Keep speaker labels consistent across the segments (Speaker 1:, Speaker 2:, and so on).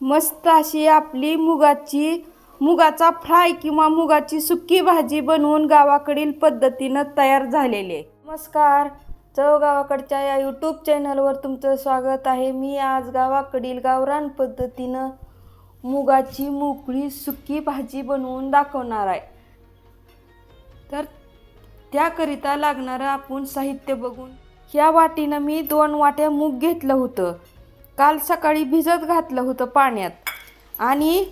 Speaker 1: मस्त अशी आपली मुगाची मुगाचा फ्राय किंवा मुगाची सुक्की भाजी बनवून गावाकडील पद्धतीनं तयार झालेली नमस्कार. चव गावाकडच्या या यूट्यूब चॅनलवर तुमचं स्वागत आहे. मी आज गावाकडील गावरान पद्धतीनं मुगाची मोकळी सुक्की भाजी बनवून दाखवणार आहे. तर त्याकरिता लागणारं आपण साहित्य बघून. ह्या वाटीनं मी दोन वाट्या मूग घेतलं होतं. काल सकाळी भिजत घातलं होतं पाण्यात आणि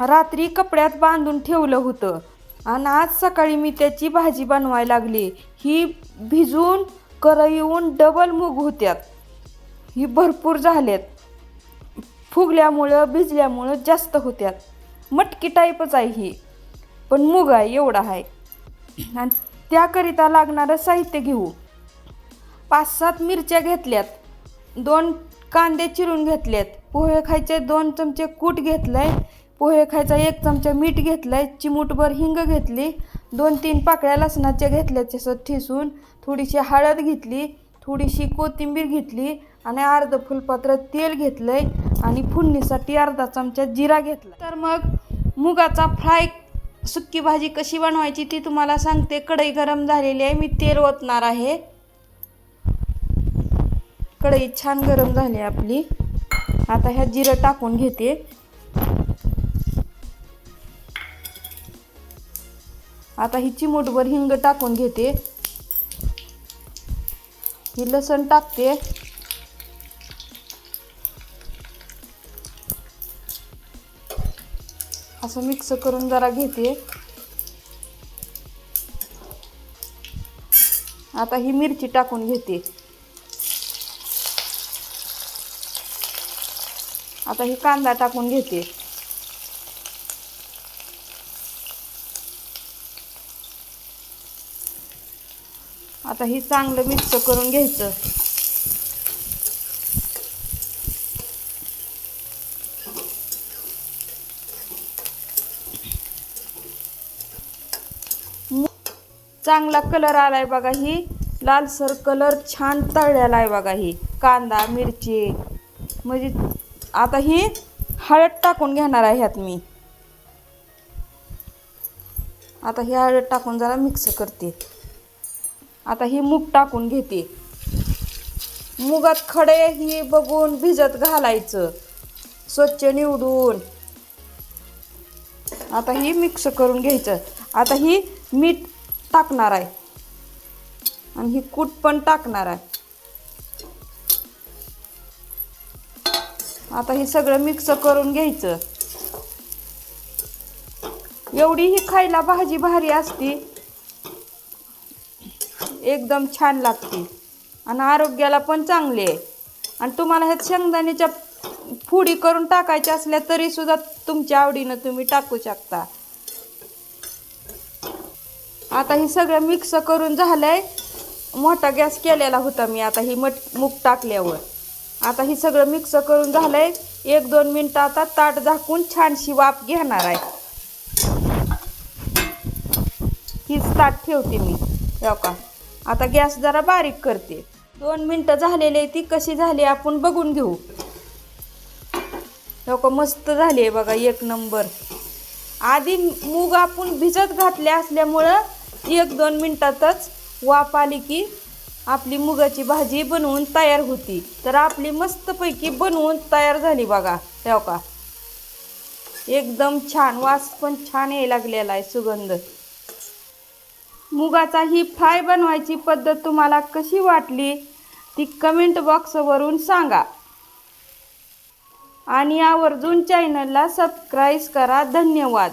Speaker 1: रात्री कपड्यात बांधून ठेवलं होतं. आणि आज सकाळी मी त्याची भाजी बनवायला लागली. ही भिजून करईवून डबल मूग होत्यात. ही भरपूर झाल्यात फुगल्यामुळं भिजल्यामुळं जास्त होत्यात. मटकी टाईपच आहे ही. पण मूग आहे एवढा आहे. आणि त्याकरिता लागणारं साहित्य घेऊ. पाच सात मिरच्या घेतल्यात. दोन कांदे चिरून घेतलेत. पोहे खायचे दोन चमचे कूट घेतलंय. पोहे खायचा एक चमचा मीठ घेतलंय. चिमूटभर हिंग घेतली. दोन तीन पाकळ्या लसणाच्या घेतल्याचे तसं ठिसून थोडीशी हळद घेतली. थोडीशी कोथिंबीर घेतली आणि अर्ध फुलपात्र तेल घेतलंय आणि फुडणीसाठी अर्धा चमचा जिरा घेतला. तर मग मुगाचा फ्राय सुक्की भाजी कशी बनवायची ती तुम्हाला सांगते. कढई गरम झालेली आहे. मी तेल ओतणार आहे. कढई छान गरम झाली आहे आपली. आता ह्या जिरं टाकून घेते. आता ही चिमूटभर हिंग टाकून घेते. ही लसण टाकते. असं मिक्स करून जरा घेते. आता ही मिरची टाकून घेते. आता ही कांदा टाकून घेते. आता ही चांगलं मिक्स करून घ्यायचं. चांगला कलर आलाय बघा ही. लालसर कलर छान तळलेला आहे बघा ही. कांदा मिरची म्हणजे आता ही हळद टाकून घेणार आहे ह्यात मी. आता ही हळद टाकून जरा मिक्स करते. आता ही मूग टाकून घेते. मुगात खडे ही बघून भिजत घालायचं. स्वच्छ निवडून. आता ही मिक्स करून घ्यायचं. आता ही मीठ टाकणार आहे. आणि ही कूट पण टाकणार आहे. आता हे सगळं मिक्स करून घ्यायचं. एवढी ही खायला भाजी भारी असती. एकदम छान लागते. आणि आरोग्याला पण चांगली आहे. आणि तुम्हाला ह्यात शेंगदाण्याच्या फुडी करून टाकायच्या असल्या तरी सुद्धा तुमच्या आवडीनं तुम्ही टाकू शकता. आता हे सगळं मिक्स करून झालंय. मोठा गॅस केलेला होता मी आता ही मट मूग टाकल्यावर. आता ही सगळं मिक्स करून झालंय. एक दोन मिनटं आता ताट झाकून छानशी वाफ घेणार आहे. हीच ताट ठेवते मी. हो का? आता गॅस जरा बारीक करते. दोन मिनटं झालेली ती कशी झाली आपण बघून घेऊ. हो का? मस्त झाली आहे बघा एक नंबर. आधी मूग आपण भिजत घातले असल्यामुळं एक दोन मिनटातच वाफ आली की आपली मुगाची भाजी बनवून तयार होती. तर आपली मस्तपैकी बनवून तयार झाली बघा. हो का? एकदम छान वास पण छान यायला लागलेला आहे सुगंध. मुगाचा ही फ्राय बनवायची पद्धत तुम्हाला कशी वाटली? ती कमेंट बॉक्सवरून सांगा. आणि आवर्जून चॅनलला सबस्क्राईब करा. धन्यवाद.